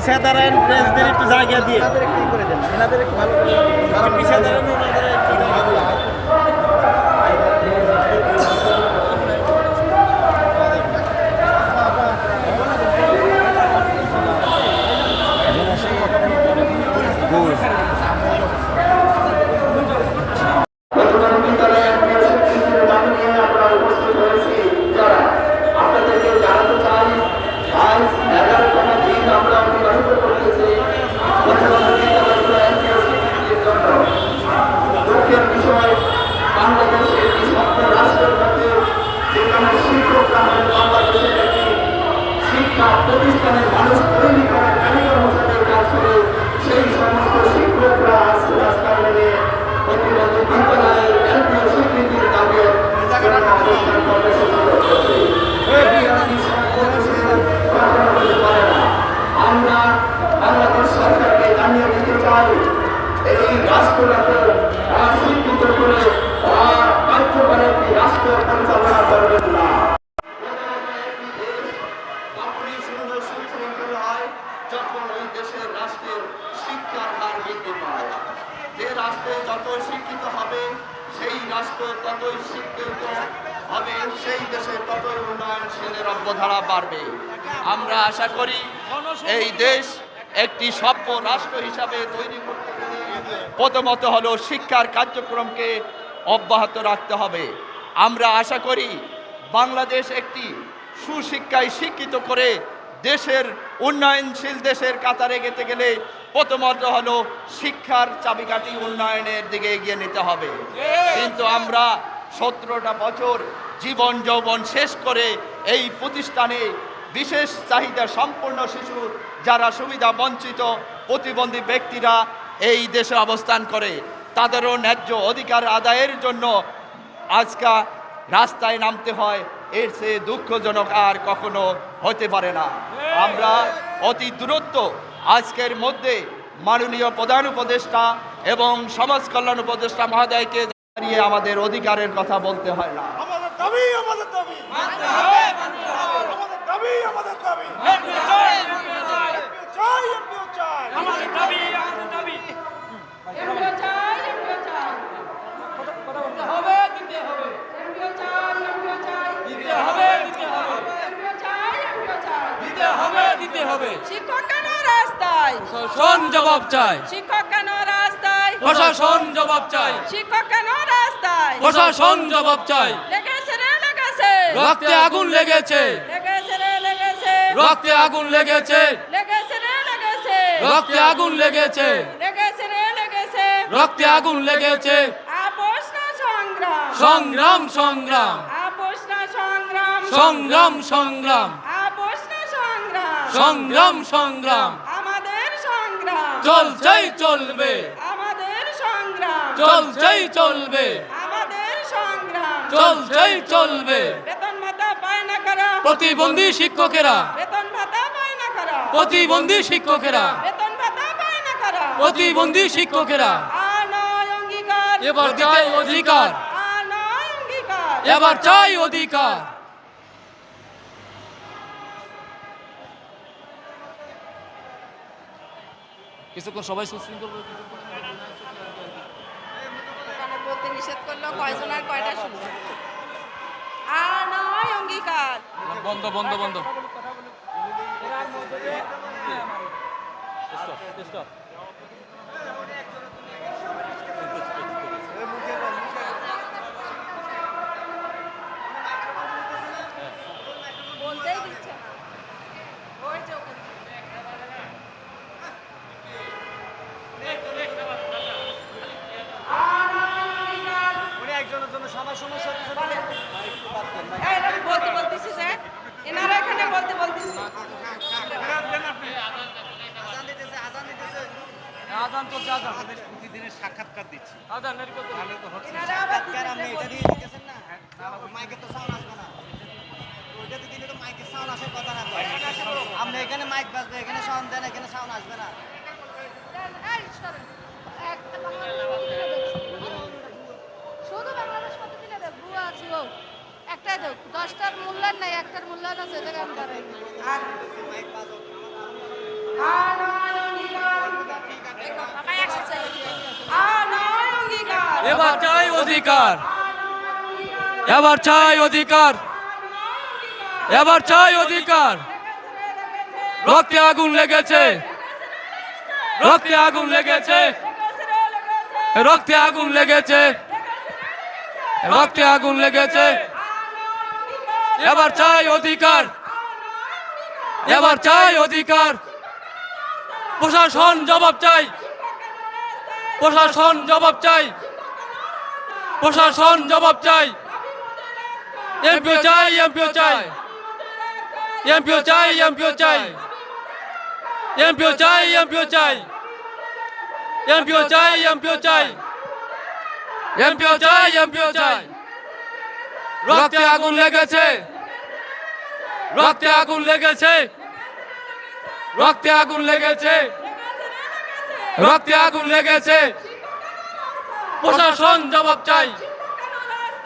পিছিয়ে দাঁড়ান প্রেসদের একটু জায়গা দিয়ে। এনাদের একটু ভালো পিছিয়ে দাঁড়ান ওনাদের একটু জায়গা দিয়ে। বর্তমান বিদ্যালয়ের প্রিয় শিক্ষার্থীদের দাবি নিয়ে আমরা উপস্থিত হয়েছি যারা আপনাদেরকে জানাতে চাই আজ এগারোতম দিন আমরা অতিবাহিত করতেছি বর্তমান বিদ্যালয়ের প্রিয় শিক্ষার্থীদের জন্য দুঃখের বিষয় বাংলাদেশের এই স্বপ্ন রাষ্ট্রের মধ্যে যেখানে শিক্ষকরা হলেন বাংলাদেশের একটি শিক্ষা প্রতিষ্ঠানের মানুষ তৈরি করার কারিগর হিসাবে কাজ করে সেই সমস্ত শিক্ষকরা আজ রাস্তায় নেমে প্রতিবন্ধী বিদ্যালয়ের জাতীয় স্বীকৃতির দাবি অবস্থান কর্মসূচি করতেছে। এই বিষয় কখনো হতে পারে না। আমরা বাংলাদেশ সরকারকে জানিয়ে দিতে চাই এই রাষ্ট্রটাকে শিক্ষিত করে আর বাধ্য করে একটি রাষ্ট্র পরিচালনা করবেন না সুন্দর সুশৃঙ্খল হয় যখন ওই দেশের রাষ্ট্রের শিক্ষার হার বৃদ্ধি পায়, যে রাষ্ট্রে যত শিক্ষিত হবে, সেই রাষ্ট্র ততই শিক্ষিত হবে, সেই দেশে ততই উন্নয়নশীলের অব্যধারা বাড়বে। আমরা আশা করি এই দেশ একটি সভ্য রাষ্ট্র হিসাবে তৈরি করতে গেলে প্রথমত হলো শিক্ষার কার্যক্রমকে অব্যাহত রাখতে হবে। আমরা আশা করি বাংলাদেশ একটি সুশিক্ষায় শিক্ষিত করে দেশের উন্নয়নশীল দেশের কাতারে গেতে গেলে প্রথমত হলো শিক্ষার চাবিকাঠি উন্নয়নের দিকে এগিয়ে নিতে হবে। কিন্তু আমরা সতেরোটা বছর জীবন যৌবন শেষ করে এই প্রতিষ্ঠানে বিশেষ চাহিদা সম্পূর্ণ শিশু যারা সুবিধা বঞ্চিত প্রতিবন্ধী ব্যক্তিরা এই দেশে অবস্থান করে তাদেরও ন্যায্য অধিকার আদায়ের জন্য আজকা রাস্তায় নামতে হয়। এর চেয়ে দুঃখজনক আর কখনো হতে পারে না। আমরা অতি দূরত্ব আজকের মধ্যে মাননীয় প্রধান উপদেষ্টা এবং সমাজ কল্যাণ উপদেষ্টা মহাদয়কে দাঁড়িয়ে আমাদের অধিকারের কথা বলতে হয় না। আমাদের দাবি আমাদের দাবি। আমাদের দাবি আমাদের দাবি চাই এমপিও চাই আমাদের দাবি আমাদের দাবি এমপিও চাই এমপিও চাই দিতে হবে দিতে হবে এমপিও চাই এমপিও চাই দিতে হবে দিতে হবে এমপিও চাই এমপিও চাই দিতে হবে। শিক্ষক কেন রাস্তায়। শোন জবাব চাই শিক্ষক কেন রাস্তায়। প্রশাসন জবাব চাই শিক্ষক কেন রাস্তায়। প্রশাসন জবাব চাই লেগেছে রে লেগেছে। রক্তে আগুন লেগেছে। লেগেছে রে লেগেছে। রক্তে আগুন লেগেছে। লেগেছে রে লেগেছে। রক্তে আগুন লেগেছে। লেগেছে রে লেগেছে। রক্তে আগুন লেগেছে। আপোষ না সংগ্রাম। সংগ্রাম সংগ্রাম। আপোষ না সংগ্রাম সংগ্রাম। সংগ্রাম সংগ্রাম। আমাদের সংগ্রাম। চলছেই চলবে। আমাদের সংগ্রাম। চলছেই চলবে। আমাদের সংগ্রাম। চলছেই চলবে। বেতন ভাতা পায় না কারা? প্রতিবন্ধী শিক্ষকেরা। বেতন ভাতা পায় না কারা? প্রতিবন্ধী শিক্ষকেরা। বেতন ভাতা পায় না কারা? প্রতিবন্ধী শিক্ষকেরা। এবার চাই অধিকার। এবার চাই অধিকার। কিছুক্ষণ সবাই সুশৃঙ্খল বলতে নিষেধ করল কয়জন আর কয়টা শুনবে আর নয় অঙ্গীকার। বন্ধ বন্ধ বন্ধ। বলতেই সাক্ষাৎকার দিচ্ছি। আজান এর কত ভালো তো হচ্ছে। সাক্ষাৎকার আপনি এটা দিয়ে দিতেছেন না? হ্যাঁ, মাইকে তো সাউন্ড আসবে না। ওইটাতে তো মাইকে সাউন্ড আসার কথা না এখানে মাইক বাজবে এখানে সাউন্ড দেন এখানে সাউন্ড আসবে না। শুধু বাংলাদেশ কত দিলে দেখ ভুয়া আছে একটাই দেখ দশটার মূল্যায়ন নাই একটার মূল্যায়ন আছে এটা করে? আর মাইক বাজো আর এবার চাই অধিকার। এবার চাই অধিকার। এবার চাই অধিকার। রক্তে আগুন লেগেছে। রক্তে আগুন লেগেছে। রক্তে আগুন লেগেছে। রক্তে আগুন লেগেছে। এবার চাই অধিকার। এবার চাই অধিকার। প্রশাসন জবাব চাই। প্রশাসন জবাব চাই। প্রশাসন জবাব চাই। এমপিও চাই এমপিও চাই। এমপিও চাই এমপিও চাই। এমপিও চাই এমপিও চাই। এমপিও চাই এমপিও চাই। এমপিও চাই এমপিও চাই। রক্তে আগুন লেগেছে। রক্তে আগুন লেগেছে। রক্তে আগুন লেগেছে। রক্তে আগুন লেগেছে। প্রশাসন জবাব চাই।